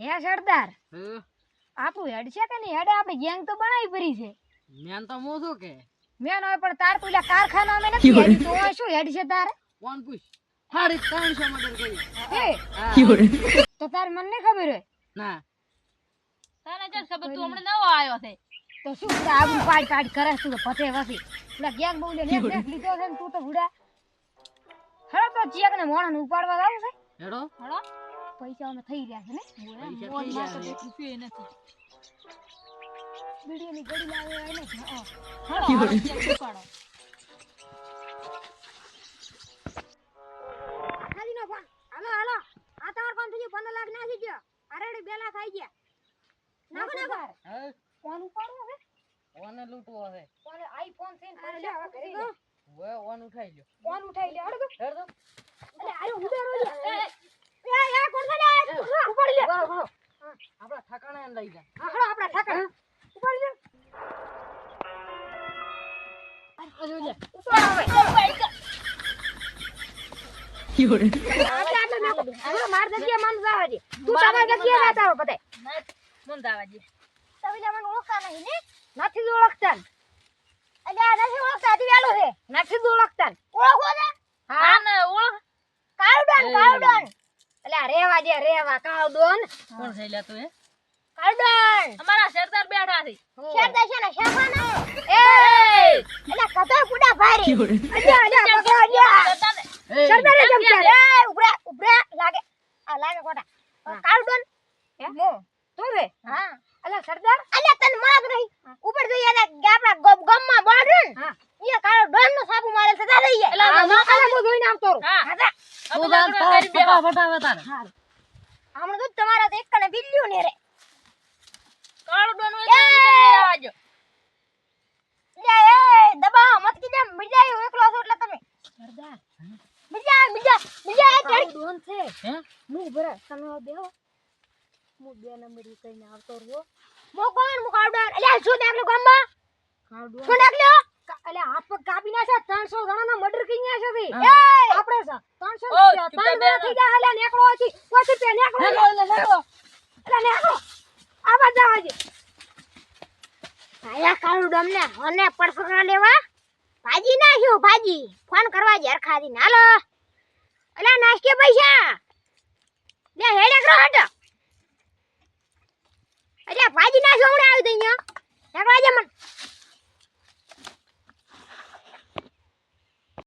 હે સરદાર? આપું આપણું હેડ છે કે નહીં? હેડે આપણે ગેંગ તો બનાવી પડી છે. મેન તો હું શું કે? મેન હોય પણ તાર પેલા કારખાના અમે નથી હેડ તો હોય શું હેડ છે તારે? કોણ પૂછ? સાડી ત્રણસો મર્ડર કરી હે? તો તાર મને નહીં ખબર હોય? ના. તને જ ખબર તું હમણાં નવો આવ્યો છે. તો શું આબરૂ પાડ પાડ કરે તું તો પતે વસી પેલા ગેંગ બહુ લે નેક નેક લીધો છે ને તું તો ભૂડા. હેડો તો ચેક ને મોણા ઉપાડવા આવું છે. હેડો. હળો પૈસા અમે થઈ રહ્યા છે ને? થઈ તો એક રૂપિયો નથી. બીડીની ગળી લાવે એને હં. ઉપાડો ખાલી નો ફોન. હાલો હાલો. આ તમાર ફોન થઈ ગયો. પંદર લાખ નાખી ગયો. અરે બે લાખ આવી ગયા. નાખો નાખો. હે? ફોન ઉપાડવો હવે ઓને લૂંટવો છે. ફોન આઈફોન છે ને હવે કરી હવે ફોન ઉઠાઈ લ્યો. ફોન ઉઠાઈ લે હેડ અરે આયો છે લે ઉપાડી લે. આપણા ઠાકાણે લઈ જા હા હળો આપણા ઠાકર ઉપાડી લે નથી ઓળખતા ઓળખતા. ઓળખો ને હા ઓળખ કાળુડન એ. અલ્યા રેવા દે રેવા કાળુડન કોણ છે લે તું એ કાળુડન અમારા સરદાર બેઠા છે. શેરદા છે ને શેફાના? એ! એલા કતર કુડા ભારી. અલ્યા અલ્યા પકડો અલ્યા સરદારે ચમચારે એ ઉભરા ઉભરા લાગે. આ લાગે કોટા. હે. મો તું રે? હા. અલ્યા સરદાર? અલ્યા તને માગ રહી ઉપર જોઈએ ને કે આપણા ગમમાં બોડન હા. એ કાળો ડોન નો સાબુ મારે સદા ઈ એલા. મામા હું જોઈને આવતો હા. તું હમણાં તો તમારા એક કને બિલ્લ્યું ને રે. કાળું ડોન. લે એ દબા મત કીધે મિજાય એકલો છો એટલે તમે. સરદાર. મિજા મિજા મિજા એ ચડ. ડોન છે. હે? હું ભરા તમે બેહો. હું બે નંબર કઈને આવતો રહ્યો મો કોણ? મુ કાવડન અલ્યા શું નાખલો ગામમાં? કાવડન શું નાખલો પગ કાપી નાખ્યા 300 જણાનો મર્ડર કરી નાખ્યા છે આપણે છે 300 ઓ, રૂપિયા. ચૂપચાપ ત્રણ જણા થઈ ગયા હાલ્યા નેકળો હતી પછી રૂપિયા નેકળો એટલે નેકળો. આવા જાવ આજે આયા કાવડન ને અને પડસરા લેવા. ભાજી નાખ્યું ભાજી. ફોન કરવા જ હરખાદી હાલો. અલ્યા નાસ્કે પૈસા.